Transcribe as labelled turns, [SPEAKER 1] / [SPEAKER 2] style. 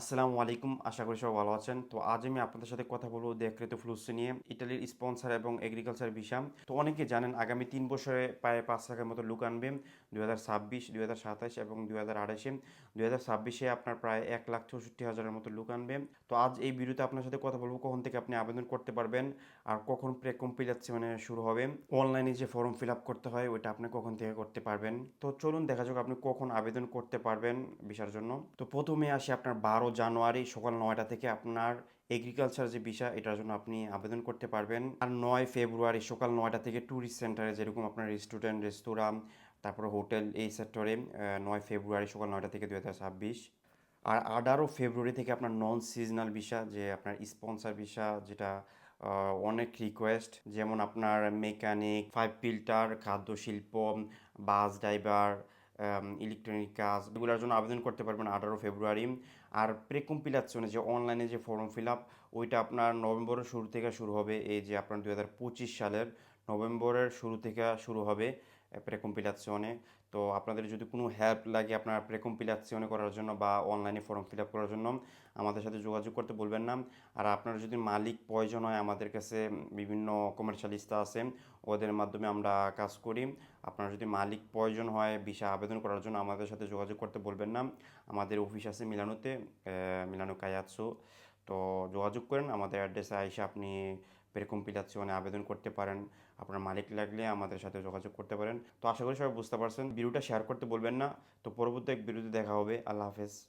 [SPEAKER 1] আসসালামু আলাইকুম, আশা করি সবাই ভালো আছেন। তো আজ আমি আপনাদের সাথে কথা বলব দেখরেতো ফ্লুসি নিয়ে। ইটালির স্পন্সর এবং এগ্রিকালচার ভিসা তো অনেকে জানেন আগামী তিন বছরে প্রায় পাঁচ লাখের মতো লুক আনবে। দুই হাজার ছাব্বিশ, দুই হাজার সাতাশ এবং দুই হাজার আঠাশে দুই হাজার ছাব্বিশে আপনার প্রায় এক লাখ চৌষট্টি হাজারের মতো লুক আনবে। তো আজ এই ভিডিওতে আপনার সাথে কথা বলব, কখন থেকে আপনি আবেদন করতে পারবেন আর কখন প্রে কম্পিলাচ্ছে মানে শুরু হবে। অনলাইনে যে ফর্ম ফিল আপ করতে হয়, ওইটা আপনি কখন থেকে করতে পারবেন? তো চলুন দেখা যাক আপনি কখন আবেদন করতে পারবেন ভিসার জন্য। তো প্রথমে আসি আপনার বারো জানুয়ারি সকাল নয়টা থেকে আপনার এগ্রিকালচার যে ভিসা এটার জন্য আপনি আবেদন করতে পারবেন। আর নয় ফেব্রুয়ারি সকাল নয়টা থেকে ট্যুরিস্ট সেন্টারে যেরকম আপনার রেস্টুরেন্ট রেস্তোরাঁ তারপরে হোটেল এই সেক্টরে নয় ফেব্রুয়ারি সকাল নয়টা থেকে দু হাজার ছাব্বিশ। আর আঠারো ফেব্রুয়ারি থেকে আপনার নন সিজনাল ভিসা যে আপনার স্পন্সর ভিসা যেটা অনেক রিকোয়েস্ট যেমন আপনার মেকানিক ফাইভ ফিল্টার খাদ্য শিল্প বাস ড্রাইভার ইলেকট্রনিক কাজ, এগুলোর জন্য আবেদন করতে পারবেন আঠারো ফেব্রুয়ারি। আর প্রেকম্পিলাচ্ছনে যে অনলাইনে যে ফর্ম ফিল আপ ওইটা আপনার নভেম্বরের শুরু থেকে শুরু হবে, এই যে আপনার দু হাজার পঁচিশ সালের নভেম্বরের শুরু থেকে শুরু হবে প্রেকম্পিলাচ্ছনে তো আপনাদের যদি কোনো হেল্প লাগে আপনার প্রেকম্পিলাচ্ছনে করার জন্য বা অনলাইনে ফর্ম ফিল আপ করার জন্য, আমাদের সাথে যোগাযোগ করতে বলবেন না। আর আপনার যদি মালিক প্রয়োজন হয় আমাদের কাছে বিভিন্ন কমার্শিয়ালিস্তা আছে, ওদের মাধ্যমে আমরা কাজ করি। আপনার যদি মালিক প্রয়োজন হয় ভিসা আবেদন করার জন্য আমাদের সাথে যোগাযোগ করতে বলবেন না। আমাদের অফিস আছে মিলানোতে মিলানো কায়াতসু তো যোগাযোগ করেন, আমাদের অ্যাড্রেসে আইসে আপনি প্রেকম্পিলাচ্ছনে আবেদন করতে পারেন। আপনার মালিক লাগলে আমাদের সাথে যোগাযোগ করতে পারেন। তো আশা করি সবাই বুঝতে পারছেন। ভিডিওটা শেয়ার করতে বলবেন না। তো পরবর্তী এক ভিডিওতে দেখা হবে। আল্লাহ হাফেজ।